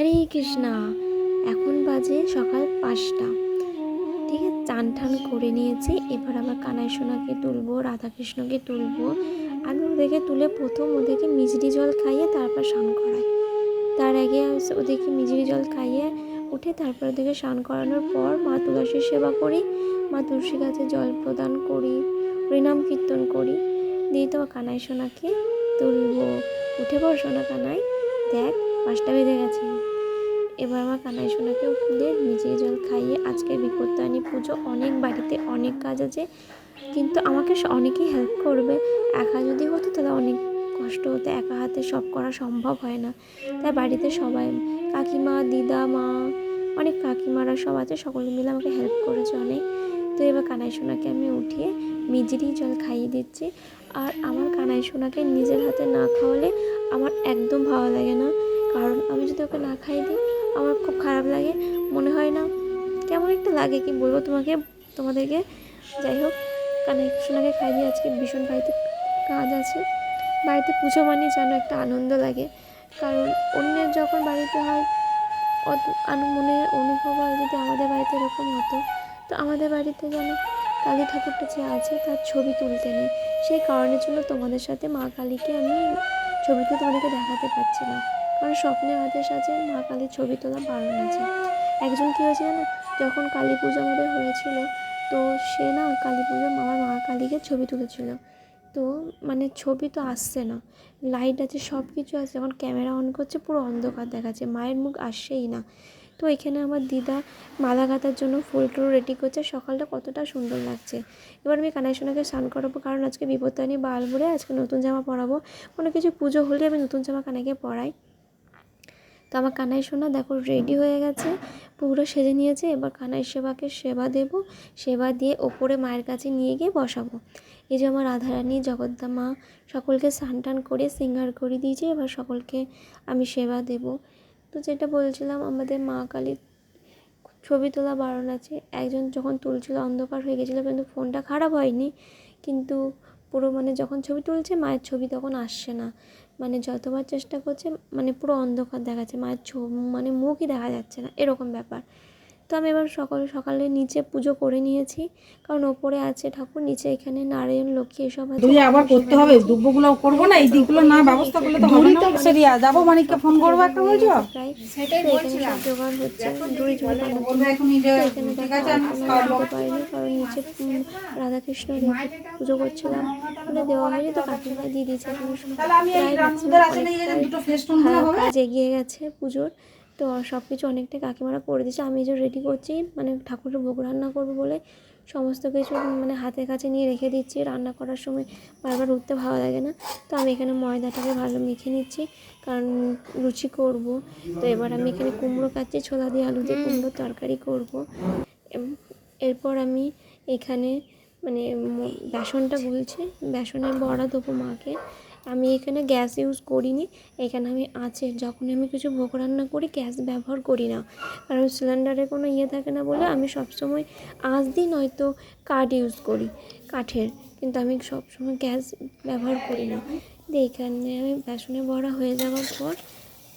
হরে কৃষ্ণা, এখন বাজে সকাল পাঁচটা। ঠিক আছে চান টান করে নিয়েছি, এবার আবার কানাই সোনাকে তুলবো, রাধাকৃষ্ণকে তুলবো। আমি ওদেরকে তুলে প্রথম ওদেরকে মিজরি জল খাইয়ে তারপর স্নান করাই। তার আগে ওদেরকে মিজরি জল খাইয়ে উঠে তারপর ওদেরকে স্নান করানোর পর মা তুলসীর সেবা করি, মা তুলসী গাছে জল প্রদান করি, হরিনাম কীর্তন করি। দিয়ে তো কানাই সোনাকে তুলবো। উঠে পড় সোনা কানাই, দেখ পাঁচটা বেজে গেছে। এবার আমার কানাই সোনাকে তুলে নিজে জল খাইয়ে আজকে বিপত্তায়নী পুজো অনেক বাড়িতে অনেক কাজ আছে, কিন্তু আমাকে অনেকেই হেল্প করবে। একা যদি হতো তাহলে অনেক কষ্ট হতো, একা হাতে সব করা সম্ভব হয় না। তাই বাড়িতে সবাই, কাকিমা, দিদা, মা, অনেক কাকিমারা সব আছে, সকলে মিলে আমাকে হেল্প করেছে অনেক। তো এবার কানাই সোনাকে আমি উঠিয়ে মিজরি জল খাইয়ে দিচ্ছি। আর আমার কানাই সোনাকে নিজের হাতে না খাওয়ালে আমার একদম ভালো লাগে না। কারণ আমি যদি ওকে না খাইয়ে দিই আমার খুব খারাপ লাগে, মনে হয় না। কেমন একটা লাগে, কি বলব তোমাকে, তোমাদেরকে? যাই হোক কানাই সোনাকে খাই দিয়ে আজকে ভীষণ বাড়িতে কাজ আছে। বাড়িতে পুজো মানে যেন একটা আনন্দ লাগে। কারণ অন্যের যখন বাড়িতে হয়, অত মনে অনুভব হয় যদি আমাদের বাড়িতে এরকম হতো, তো আমাদের বাড়িতে যেন কালী ঠাকুরটা যে আছে, তার ছবি তুলতে নেই। সেই কারণের জন্য তোমাদের সাথে মা কালীকে আমি ছবিটা তোমাদেরকে দেখাতে পারছি না। কারণ স্বপ্নে আদেশ আছে, মা কালীর ছবি তোলা বারণ আছে। একজন কী হয়েছে জানো? যখন কালী পুজো আমাদের হয়েছিল, তো সে না কালী পুজো আমার মা কালীকে ছবি তুলেছিল। তো মানে ছবি তো আসছে না লাইট আছে সব কিছু আছে। যখন ক্যামেরা অন করছে, পুরো অন্ধকার দেখাচ্ছে, মায়ের মুখ আসছেই না। তো এখানে আমার দিদা মালা গাঁথার জন্য ফুল টুল রেডি করছে, সকালটা কতটা সুন্দর লাগছে। এবার আমি কানাই সোনাকে স্নান করাবো, কারণ আজকে বিপত্তানি বাল আজকে নতুন জামা পরাবো। কোনো কিছু পুজো হলে আমি নতুন জামা কানাইকে পরাই। তো আমার কানাই সোনা দেখো রেডি হয়ে গেছে। পুরো সেজে নিয়েছে, এবার কানাই সেবাকে সেবা দেব। সেবা দিয়ে ওপরে মায়ের কাছে নিয়ে গিয়ে বসাবো। এই যে আমার রাধারানী, জগদ্দা মা, সকলকে স্নান টান করে সিঙ্গার করে দিয়েছে, এবার সকলকে আমি সেবা দেব। তো যেটা বলছিলাম, আমাদের মা কালীর ছবি তোলা বারণ আছে। একজন যখন তুলছিল, অন্ধকার হয়ে গেছিল, কিন্তু ফোনটা খারাপ হয়নি। কিন্তু পুরো মানে যখন ছবি তুলছে, মায়ের ছবি তখন আসছে না। মানে যতবার চেষ্টা করছে মানে পুরো অন্ধকার দেখাচ্ছে মায়ের মানে মুখই দেখা যাচ্ছে না, এরকম ব্যাপার। তো আমি এবার সকাল সকালে নিচে পুজো করে নিয়েছি। কারণ ওপরে আছে ঠাকুর নিচে এখানে নারায়ণ লক্ষ্মী এসব আছে। দুই আবার করতে হবে দুব্বগুলো করব না এই দিকগুলো না ব্যবস্থা করলে তো হবে না। সেরিয়া যাব মানিককে ফোন করব একটা বলছো? তো এখানে সব জোগাড় হচ্ছে। যে তো এখানে দেখো এখনও দিতে পারিনি কারণ নিচে রাধাকৃষ্ণ পুজো করছিলাম। ওটা দেওয়া হয়নি তো কাকিমা দিয়ে দিয়েছে। তাহলে আমি এই প্রায় রামসুদের maximum আসলে এই যে দুটো ফেস্টুন হ্যাঁ, হবে। কাজ এগিয়ে গেছে পুজোর। তো সব কিছু অনেকটা কাকিমারা করে দিয়েছে। আমি যে রেডি করছি মানে ঠাকুরের ভোগ রান্না করব বলে সমস্ত কিছু মানে হাতের কাছে নিয়ে রেখে দিচ্ছি। রান্না করার সময় বারবার উঠতে ভালো লাগে না। তো আমি এখানে ময়দাটাকে ভালো মেখে নিচ্ছি, কারণ লুচি করব। তো এবার আমি এখানে কুমড়ো কাটছি, ছোলা দিয়ে আলু দিয়ে কুমড়োর তরকারি করব। এরপর আমি এখানে মানে বেসনটা গুলছি। বেসনের বড়া দেবো মাকে। আমি এখানে গ্যাস ইউজ করিনি। এখানে আমি আছে। যখন আমি কিছু ভোগ রান্না করি, গ্যাস ব্যবহার করি না। কারণ সিলিন্ডারে কোনো ইয়ে থাকে না বলে আমি সবসময় আঁচ দিই নয়তো কাঠ ইউজ করি, কাঠের। কিন্তু আমি সবসময় গ্যাস ব্যবহার করি না। এখানে আমি বেসনে বড়া হয়ে যাওয়ার পর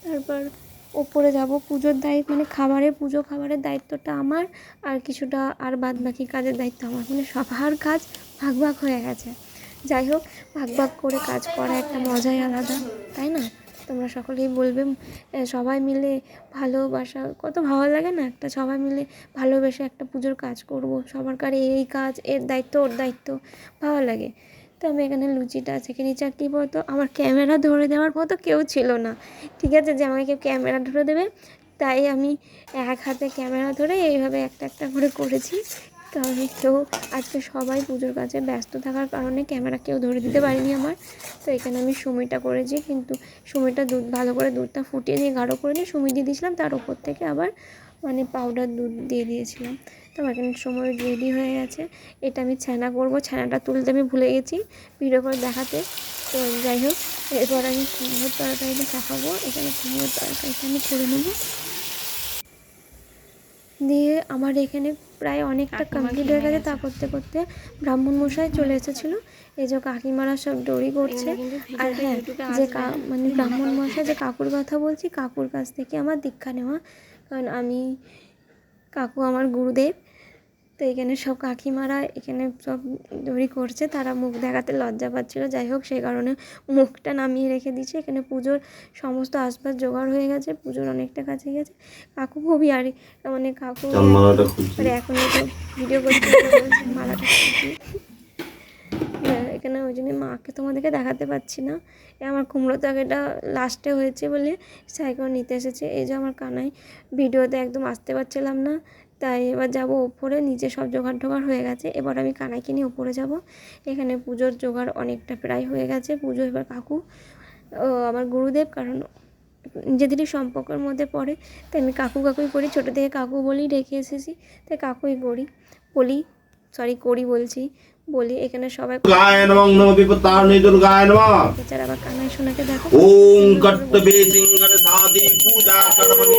তারপর ওপরে যাব। পুজোর দায়িত্ব মানে খাবারের পুজো খাবারের দায়িত্বটা আমার। আর কিছুটা আর বাদ বাকি কাজের দায়িত্ব আমার। মানে সবার কাজ ভাগ ভাগ হয়ে গেছে। যাই হোক, ভাগ ভাগ করে কাজ করা একটা মজাই আলাদা, তাই না? তোমরা সকলেই বলবে সবাই মিলে ভালোবাসা, কত ভালো লাগে না একটা সবাই মিলে ভালোবেসে একটা পুজোর কাজ করব। সবার কারে এই কাজ, এর দায়িত্ব, ওর দায়িত্ব, ভালো লাগে। তো আমি এখানে লুচিটা থেকে নিচে কী বলতো আমার ক্যামেরা ধরে দেওয়ার মতো কেউ ছিল না। ঠিক আছে, যে আমাকে কেউ ক্যামেরা ধরে দেবে, তাই আমি এক হাতে ক্যামেরা ধরে এইভাবে একটা একটা করে করেছি। কারণ কেউ আজকে সবাই পুজোর কাছে ব্যস্ত থাকার কারণে ক্যামেরা কেউ ধরে দিতে পারিনি আমার। তো এখানে আমি সুমিটা করেছি, কিন্তু সুমিটা দুধ, ভালো করে দুধটা ফুটিয়ে দিয়ে গাঢ় করে নিয়ে সুমি দিয়ে দিয়েছিলাম। তার উপর থেকে আবার মানে পাউডার দুধ দিয়ে দিয়েছিলাম। তো এখানে সময় রেডি হয়ে গেছে। এটা আমি ছানা করব। ছানাটা তুলতে আমি ভুলে গেছি ভিডিও করে দেখাতে। তো যাই হোক, এরপর আমি কুমড়োর তরকারিটা দেখাবো। এখানে কুমড়োর তরকারিটা আমি করে নেব। দিয়ে আমার এখানে প্রায় অনেকটা কমপ্লিট হয়ে গেছে তা করতে করতে ব্রাহ্মণ মশাই চলে এসেছিল। এই যে কাকিমারা সব দড়ি করছে আর হ্যাঁ যে মানে ব্রাহ্মণ মশাই যে কাকুর কথা বলছি কাকুর কাছ থেকে আমার দীক্ষা নেওয়া। কারণ আমি কাকু আমার গুরুদেব। তো এখানে সব কাকিমারা এখানে সব দড়ি করছে তারা মুখ দেখাতে লজ্জা পাচ্ছিলো। যাই হোক সেই কারণে মুখটা নামিয়ে রেখে দিয়েছে। এখানে পুজোর সমস্ত আসবাব জোগাড় হয়ে গেছে পুজোর অনেকটা কাছে গেছে। কাকু খুবই আর মানে কাকু আর এখন তো ভিডিও করতে মালাটা হ্যাঁ, এখানে ওই জন্য মাকে তোমাদেরকে দেখাতে পাচ্ছি না। এ আমার কুমড়ো তরকারিটা লাস্টে হয়েছে বলে সাইকেল নিতে এসেছে। এই যে আমার কানাই ভিডিওতে একদম আসতে পারছিলাম না। তাই এবার যাব ওপরে নিচে সব জোগাড় টোগাড় হয়ে গেছে। এবার আমি কানাইকে নিয়ে ওপরে যাব। এখানে পুজোর জোগাড় অনেকটা প্রায় হয়ে গেছে। পুজো এবার কাকু ও আমার গুরুদেব কারণ নিজেদেরই সম্পর্কের মধ্যে পড়ে। তাই আমি কাকু কাকুই করি। ছোটো থেকে কাকু বলেই রেখে এসেছি। তাই কাকুই করি। বলি সরি করি বলছি। বলি এখানে সবাই দুর্গায় নমঃ নম বিপত্তারণী দুর্গায় নমঃ। এছাড়া আবার কানাই শোনাকে দেখো। ওম কর্তবে সিংহর সাদি পূজা কর্মণি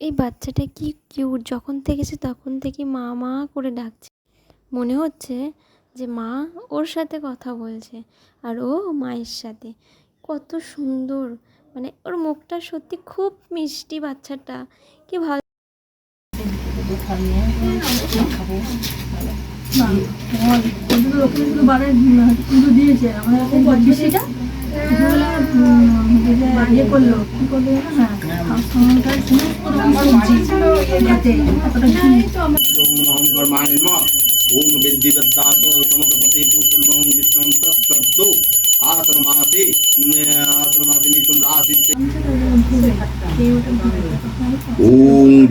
এই বাচ্চাটা কি কিউট যখন থেকে তখন থেকে মা মা করে ডাকছে মনে হচ্ছে যে মা ওর সাথে কথা বলছে আর ও মায়ের সাথে কত সুন্দর মানে ওর মুখটা সত্যি খুব মিষ্টি বাচ্চাটা কি ভালো খাব। দিয়েছে ইয়ে করল কি করল না সমস্ত ওম বিদ্যি সমতপতি পুতুল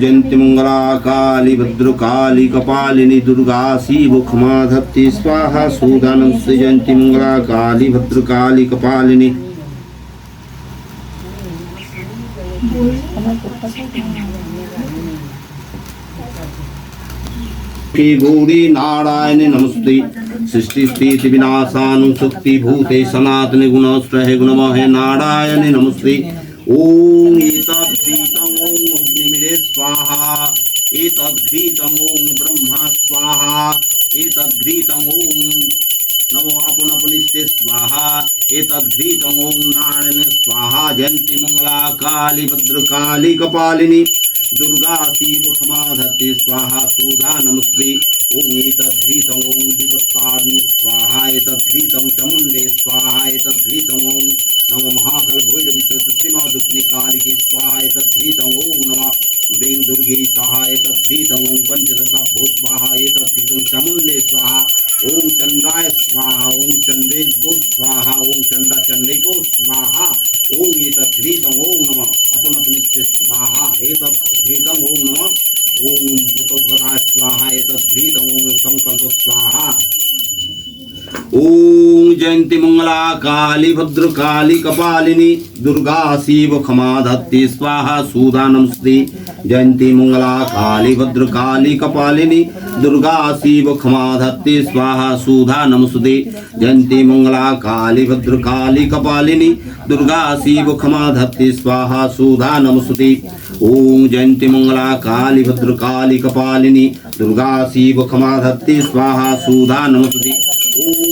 जयंती मंगला काली भद्रकाली, कपालिनी, दुर्गा, शिव क्षमा धत्ति स्वाहा, सूदानं श्री जयंती मंगला काली भद्रकाली, कपालिनी। गौरी नारायण नमस्ते। सृष्टि स्थिति विनाशानु शक्ति भूते सनातन गुण स्त्रहे गुणमहे नारायण नमस्ते। ओम अग्निमिरे स्वाहा, एतद्घ्रीतम् ॐ ब्रह्मा स्वाहा, एतद्घ्रीतम् ॐ नमो अपुनपुनिष्टे स्वाहा, एतद्घ्रीतम् ॐ नारायण स्वाहा, जयन्ति मङ्गला काली भद्रकाली कपालिनी, दुर्गा शिव क्षमाधत्ते स्वाहा, सुधा नमस्ते ॐ एतद्घ्रीतम् ॐ विपत्तानि स्वाहा एतद्घ्रीतं चमुण्डे स्वाहा, एतद्घ्रीतम् ओम नमः। ओम व्रतोगता स्वाहा एक ओम संकल्प स्वाहा ओम जयंती मंगला काली भद्र काली कपालिनी दुर्गा शिव क्षमा धत्ति स्वाहा सुधा नमस्ते जयंती मंगला काली भद्र काली कपालिनी दुर्गा शिव क्षमा धत्ति स्वाहा सुधा नमस्ते जयंती मंगला काली भद्र काली कपालिनी दुर्गा शिव क्षमा धत्ति स्वाहा सुधा नमस्ते ओम जयंती मंगला काली भद्र काली कपालिनी दुर्गा शिव क्षमा धत्ति स्वाहा सुधा नमस्ते ओम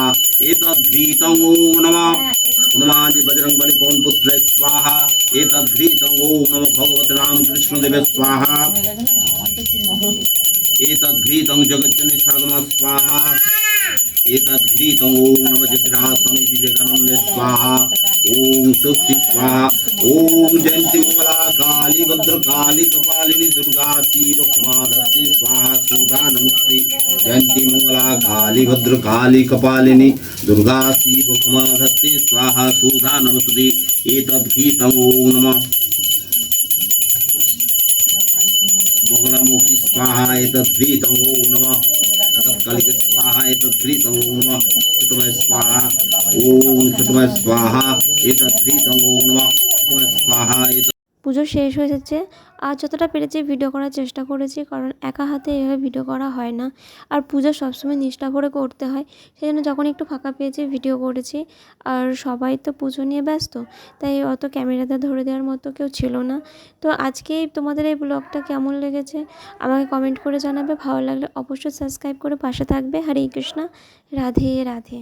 संगो नम। हनुमान जी बजरंग बलि पवन पुत्र स्वाहा। एक संगो नम भगवत राम कृष्ण देव स्वाहा एक जगत स्वाहा। एतद्घृतं ॐ नमः जटिरासमि विवेकानन्दे स्वाहा। ॐ स्वस्ति स्वाहा ॐ जयन्ति मङ्गला काली भद्रकाली, कपालिनी, दुर्गा, शिव स्वाहा, सुधा, नमस्ते। जयन्ति मङ्गला काली भद्रकाली, कपालिनी, दुर्गा, शिव स्वाहा, सुधा, नमस्ते। एतद्घृतं ॐ नमः। बगलामुखी स्वाहा एतद्घृतं ॐ नमः। तत्कालिक स्वाहा एतद्घृतं ॐ नमः चतुमय स्वाहा ॐ चतुमय स्वाहा एतद्घृतं ॐ नमः चतुमय स्वाहा एतत् পুজো শেষ হয়ে যাচ্ছে আর যতটা পেরেছি ভিডিও করার চেষ্টা করেছি, কারণ একা হাতে এভাবে ভিডিও করা হয় না। আর পুজো সবসময় নিষ্ঠা করে করতে হয় সেই জন্য যখন একটু ফাঁকা পেয়েছি ভিডিও করেছি। আর সবাই তো পুজো নিয়ে ব্যস্ত, তাই অত ক্যামেরাতে ধরে দেওয়ার মতো কেউ ছিল না। তো আজকে তোমাদের এই ব্লগটা কেমন লেগেছে, আমাকে কমেন্ট করে জানাবে। ভালো লাগলে অবশ্যই সাবস্ক্রাইব করে পাশে থাকবে। হরে কৃষ্ণা, রাধে রাধে।